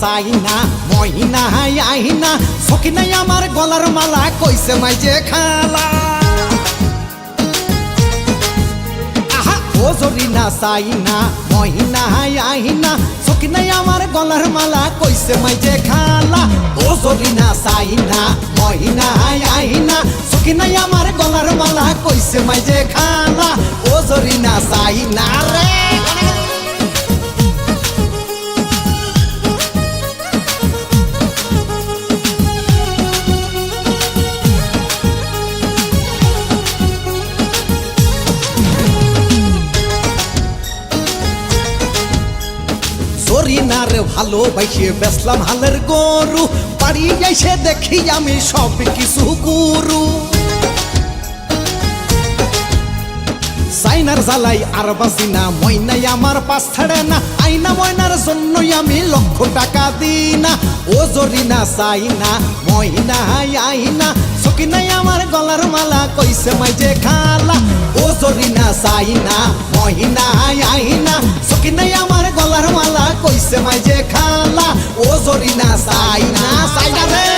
সাইনা মহিনা আহিনা সকিনাই আমার গলার মালা কইছে মাইজে খালা। আহা, ও জরিনা সাইনা মহিনা আহিনা সকিনাই আমার গলার মালা কইছে মাইজে খালা। ও জরিনা সাইনা মহিনা হাই আহিনা সকিনাই আমার গলার মালা কইছে মাইজে খালা। ও জরিনা সাইনা রে। সরিনার ভালোবাসে বেসলাম হালের গরু। বাড়ি এসে দেখি আমি সব কিছু গুরু। সাইনার জ্বালাই আর বাসি না, ময়নাই আমার পাশ ছাড়ে না। আইনা ময়নার জন্যই আমি লক্ষ টাকা দিই না। ও জরিনা সাইনা ময়না আইনা সকিনাই আমার গলার মালা, কইছে মাইজে খালা। ও সাইনা, মহিনা, আইনা। সকিনাই আমার গলার মালা কইছে মাইজে খালা। ও জরিনা সাইনা সাইনা রে।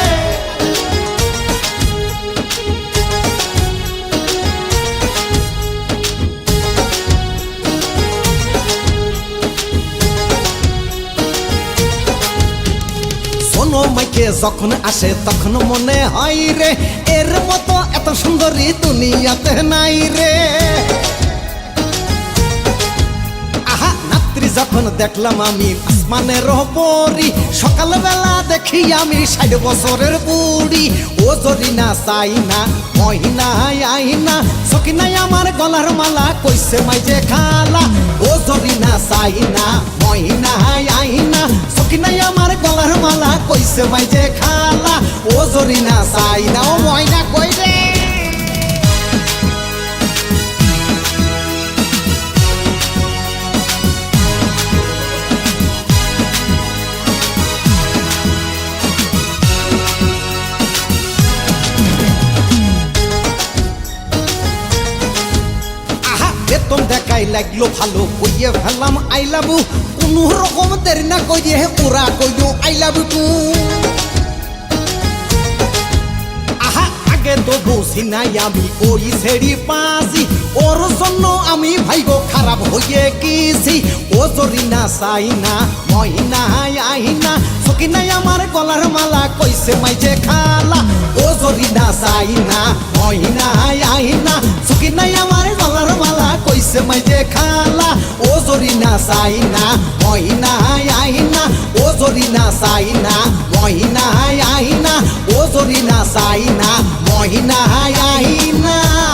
মাইকে, যখন আসে তখন মনে হয় রে, এর মতো এত সুন্দরী দুনিয়াতে নাই রে। যখন দেখলাম আমি আসমানের পরি সকালবেলা দেখি আমি ষাট বছরের বুড়ি। ও যদি না চাই না মহিনা আইনা সকিনাই আমার গলার মালা কইছে মাইজে খালা। ও যদি না চাই না মহিনা আইনা সকিনাই আমার গলার মালা কইছে মাইজে খালা। ও যদি না চাই না দেখাই লাগল ভালো কইয়ে ফেললাম আই লাভু কোনো রকম দেরি না কইয়ে ওরা কইলো আই লাভ টু আহা, আগে তো বুঝি নাই আমি ওই ছেড়ি পাজি ওর জন্য আমি ভাইগো খারাপ হয়ে গেছি। ও জরি না, চাই না মহিনা আহিনা সকি নাই আমার গলার মালা কইছে মাইজে খালা। ও জরি না, চাই না কইছে মাইজে খালা ও জরি না সাই না মহিনা আহিনা ও জরি না সাই না মহিনা আহিনা ও জরি না সাই না মহিনা আহিনা